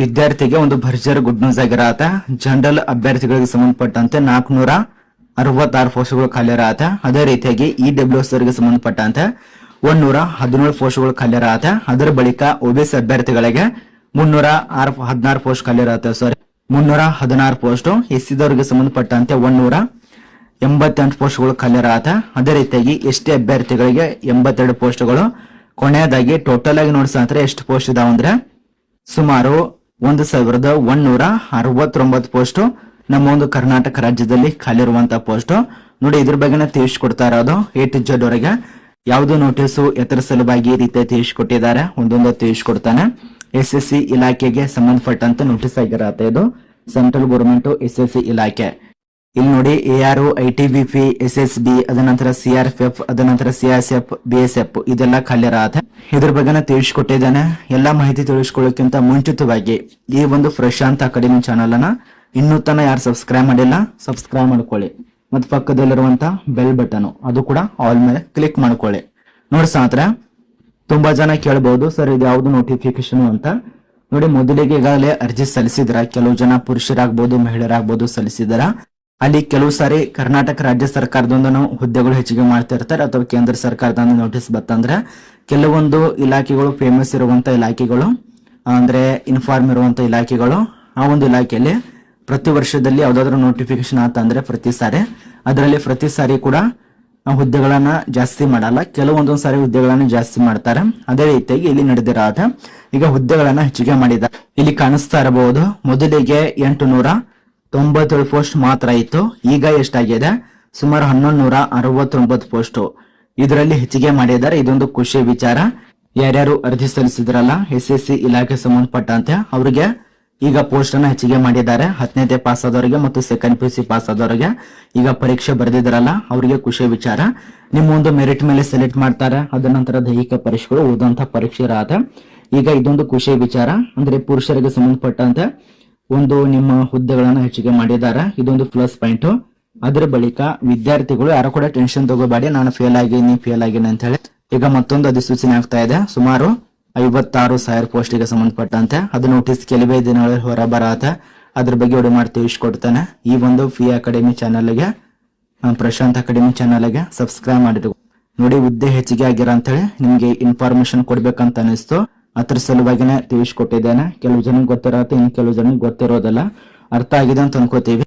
ವಿದ್ಯಾರ್ಥಿಗೆ ಒಂದು ಭರ್ಜರ್ ಗುಡ್ ನ್ಯೂಸ್ ಆಗಿರತ್ತ. ಜನರಲ್ ಅಭ್ಯರ್ಥಿಗಳಿಗೆ ಸಂಬಂಧಪಟ್ಟಂತೆ ನಾಲ್ಕುನೂರ ಅರವತ್ತಾರು ಪೋಸ್ಟ್ಗಳು ಖಾಲಿ ಇರತ್ತ ಅದೇ ರೀತಿಯಾಗಿ ಇ ಡಬ್ಲ್ಯೂ ಎಸ್ ಅವರಿಗೆ ಸಂಬಂಧಪಟ್ಟಂತೆ ಒಂದೂರ ಹದಿನೇಳು ಪೋಸ್ಟ್ಗಳು ಖಾಲಿ ಇರತ್ತ ಅದರ ಬಳಿಕ ಒಬಿಸಿ ಅಭ್ಯರ್ಥಿಗಳಿಗೆ ಮುನ್ನೂರ ಆರು ಹದಿನಾರು ಪೋಸ್ಟ್ ಖಾಲಿ ಇರತ್ತೆ ಸಾರಿ ಮುನ್ನೂರ ಹದಿನಾರು ಪೋಸ್ಟ್ ಎಸ್ ಸಿದವರಿಗೆ ಸಂಬಂಧಪಟ್ಟಂತೆ ಒಂದೂರ ಎಂಬತ್ತೆಂಟು ಪೋಸ್ಟ್ಗಳು ಖಾಲಿ ಅದೇ ರೀತಿಯಾಗಿ ಎಸ್ ಟಿ ಅಭ್ಯರ್ಥಿಗಳಿಗೆ ಎಂಬತ್ತೆರಡು ಪೋಸ್ಟ್ಗಳು. ಕೊನೆಯದಾಗಿ ಟೋಟಲ್ ಆಗಿ ನೋಡ್ಸಂದ್ರೆ ಎಷ್ಟು ಪೋಸ್ಟ್ ಇದಾವಂದ್ರೆ ಸುಮಾರು ಒಂದು ಸಾವಿರದ ಒಂದೂರ ಅರವತ್ತೊಂಬತ್ತು ಪೋಸ್ಟ್ ನಮ್ಮ ಒಂದು ಕರ್ನಾಟಕ ರಾಜ್ಯದಲ್ಲಿ ಖಾಲಿ ಇರುವಂತಹ ಪೋಸ್ಟ್ ನೋಡಿ, ಇದ್ರ ಬಗ್ಗೆ ತಿಳಿಸ್ಕೊಡ್ತಾ ಇರೋದು ಎ ಟು ಜೆಡ್ ವರೆಗೆ ಯಾವುದು ನೋಟಿಸು ಎತ್ತರ ಸಲುವಾಗಿ ಈ ರೀತಿ ತಿಳಿಸ್ಕೊಟ್ಟಿದ್ದಾರೆ, ಒಂದೊಂದು ತಿಳಿಸ್ಕೊಡ್ತಾನೆ. ಎಸ್ ಎಸ್ ಸಿ ಇಲಾಖೆಗೆ ಸಂಬಂಧಪಟ್ಟಂತ ನೋಟಿಸ್ ಆಗಿರತ್ತೆ ಇದು. Central government S S C ಇಲಾಖೆ. ಇಲ್ಲಿ ನೋಡಿ A R I T B P S S B ಅದ ನಂತರ ಸಿ ಆರ್ ಪಿ ಎಫ್ ಅದ ನಂತರ C S F B S F ಇದೆಲ್ಲ ಖಾಲಿ ಇರತ್ತೆ ಇದ್ರ ಬಗ್ಗೆ ತಿಳಿಸ್ಕೊಟ್ಟಿದ್ದಾನೆ. ಎಲ್ಲಾ ಮಾಹಿತಿ ತಿಳಿಸ್ಕೊಳ್ಳೋಕ್ಕಿಂತ ಮುಂಚಿತವಾಗಿ ಈ ಒಂದು ಪ್ರಶಾಂತ್ ಅಕಾಡೆಮಿ ಚಾನಲ್ ಅನ್ನ ಇನ್ನೂ ತನ ಯಾರು ಸಬ್ಸ್ಕ್ರೈಬ್ ಮಾಡಿಲ್ಲ ಸಬ್ಸ್ಕ್ರೈಬ್ ಮಾಡ್ಕೊಳ್ಳಿ. ಮತ್ತು ಪಕ್ಕದಲ್ಲಿರುವಂತ ಬೆಲ್ ಬಟನ್ ಅದು ಕೂಡ ಆಲ್ ಮೇಲೆ ಕ್ಲಿಕ್ ಮಾಡ್ಕೊಳ್ಳಿ. ನೋಡಿ ಸಾತ್ರ ತುಂಬಾ ಜನ ಕೇಳಬಹುದು ಸರ್, ಇದು ಯಾವ್ದು ನೋಟಿಫಿಕೇಶನ್ ಅಂತ? ನೋಡಿ, ಮೊದಲಿಗೆ ಈಗಾಗಲೇ ಅರ್ಜಿ ಸಲ್ಲಿಸಿದ್ರ? ಕೆಲವು ಜನ ಪುರುಷರಾಗ್ಬೋದು, ಮಹಿಳೆಯರಾಗ್ಬೋದು, ಸಲ್ಲಿಸಿದಾರ? ಅಲ್ಲಿ ಕೆಲವು ಸಾರಿ ಕರ್ನಾಟಕ ರಾಜ್ಯ ಸರ್ಕಾರದೊಂದು ಹುದ್ದೆಗಳು ಹೆಚ್ಚಿಗೆ ಮಾಡ್ತಾ ಇರ್ತಾರೆ ಅಥವಾ ಕೇಂದ್ರ ಸರ್ಕಾರದ ನೋಟಿಸ್ ಬತ್ತಂದ್ರೆ ಕೆಲವೊಂದು ಇಲಾಖೆಗಳು ಫೇಮಸ್ ಇರುವಂತ ಇಲಾಖೆಗಳು, ಅಂದ್ರೆ ಇನ್ಫಾರ್ಮ್ ಇರುವಂತ ಇಲಾಖೆಗಳು, ಆ ಒಂದು ಇಲಾಖೆಯಲ್ಲಿ ಪ್ರತಿ ವರ್ಷದಲ್ಲಿ ಯಾವ್ದಾದ್ರು ನೋಟಿಫಿಕೇಶನ್ ಆತಂದ್ರೆ ಪ್ರತಿ ಸಾರಿ ಅದರಲ್ಲಿ ಪ್ರತಿ ಸಾರಿ ಕೂಡ ಹುದ್ದೆಗಳನ್ನ ಜಾಸ್ತಿ ಮಾಡಲ್ಲ, ಕೆಲವೊಂದೊಂದು ಸಾರಿ ಹುದ್ದೆಗಳನ್ನ ಜಾಸ್ತಿ ಮಾಡ್ತಾರೆ. ಅದೇ ರೀತಿಯಾಗಿ ಇಲ್ಲಿ ನಡೆದಿರೋದ. ಈಗ ಹುದ್ದೆಗಳನ್ನ ಹೆಚ್ಚಿಗೆ ಮಾಡಿದ್ದಾರೆ. ಇಲ್ಲಿ ಕಾಣಿಸ್ತಾ ಇರಬಹುದು, ಮೊದಲಿಗೆ ಎಂಟು ನೂರ ತೊಂಬತ್ತೇಳು ಪೋಸ್ಟ್ ಮಾತ್ರ ಇತ್ತು. ಈಗ ಎಷ್ಟಾಗಿದೆ? ಸುಮಾರು ಹನ್ನೊಂದು ನೂರ ಅರವತ್ತೊಂಬತ್ತು ಪೋಸ್ಟ್. ಇದರಲ್ಲಿ ಹೆಚ್ಚಿಗೆ ಮಾಡಿದ್ದಾರೆ. ಇದೊಂದು ಖುಷಿ ವಿಚಾರ. ಯಾರ್ಯಾರು ಅರ್ಜಿ ಸಲ್ಲಿಸಿದ್ರಲ್ಲ, ಎಸ್ ಎಸ್ ಸಿ ಇಲಾಖೆ ಸಂಬಂಧಪಟ್ಟಂತೆ ಅವರಿಗೆ ಈಗ ಪೋಸ್ಟ್ ಅನ್ನ ಹೆಚ್ಚಿಗೆ ಮಾಡಿದ್ದಾರೆ. ಹತ್ತನೇತೆ ಪಾಸ್ ಆದವರಿಗೆ ಮತ್ತು ಸೆಕೆಂಡ್ ಪಿ ಸಿ ಪಾಸ್ ಆದವರಿಗೆ ಈಗ ಪರೀಕ್ಷೆ ಬರೆದಿದ್ರಲ್ಲ, ಅವರಿಗೆ ಖುಷಿ ವಿಚಾರ. ನಿಮ್ಮ ಒಂದು ಮೆರಿಟ್ ಮೇಲೆ ಸೆಲೆಕ್ಟ್ ಮಾಡ್ತಾರೆ. ಅದ ನಂತರ ದೈಹಿಕ ಪರೀಕ್ಷೆಗಳು ಓದುವಂತಹ ಪರೀಕ್ಷೆ ಈಗ ಇದೊಂದು ಖುಷಿ ವಿಚಾರ. ಅಂದ್ರೆ ಪುರುಷರಿಗೆ ಸಂಬಂಧಪಟ್ಟಂತೆ ಒಂದು ನಿಮ್ಮ ಹುದ್ದೆಗಳನ್ನ ಹೆಚ್ಚಿಗೆ ಮಾಡಿದ್ದಾರೆ ಇದೊಂದು ಪ್ಲಸ್ ಪಾಯಿಂಟ್ ಅದರ ಬಳಿಕ ವಿದ್ಯಾರ್ಥಿಗಳು ಯಾರು ಕೂಡ ಟೆನ್ಷನ್ ತಗೋಬೇಡಿ, ನಾನು ಫೇಲ್ ಆಗೀನಿ ಫೇಲ್ ಆಗಿನ ಅಂತ ಹೇಳಿ ಈಗ ಮತ್ತೊಂದು ಅಧಿಸೂಚನೆ ಆಗ್ತಾ ಇದೆ. ಸುಮಾರು ಐವತ್ತಾರು ಸಾವಿರ ಪೋಸ್ಟಿಗೆ ಸಂಬಂಧಪಟ್ಟಂತೆ. ಅದು ನೋಟಿಸ್ ಕೆಲವೇ ದಿನಗಳಲ್ಲಿ ಹೊರ ಅದ್ರ ಬಗ್ಗೆ ವಿಡಿಯೋ ಮಾಡಿ ತಿಳಿಸ್ಕೊಡ್ತಾನೆ. ಈ ಒಂದು ಫಿ ಅಕಾಡೆಮಿ ಚಾನಲ್ಗೆ ಪ್ರಶಾಂತ್ ಅಕಾಡೆಮಿ ಚಾನಲ್ಗೆ ಸಬ್ಸ್ಕ್ರೈಬ್ ಮಾಡಿದ್ರು ನೋಡಿ ಹುದ್ದೆ ಹೆಚ್ಚಿಗೆ ಆಗಿರ ಅಂತ ಹೇಳಿ ನಿಮ್ಗೆ ಇನ್ಫಾರ್ಮೇಶನ್ ಕೊಡ್ಬೇಕಂತ ಅನಿಸ್ತು ಅದ್ರ ಸಲುವಾಗಿನೇ ತಿಳಿಸ್ಕೊಟ್ಟಿದ್ದೇನೆ. ಕೆಲವು ಜನಕ್ಕೆ ಗೊತ್ತಿರತ್ತೆ ಇನ್ನು ಕೆಲವು ಜನಕ್ಕೆ ಗೊತ್ತಿರೋದಲ್ಲ. ಅರ್ಥ ಆಗಿದೆ ಅಂತ ಅನ್ಕೋತೀವಿ.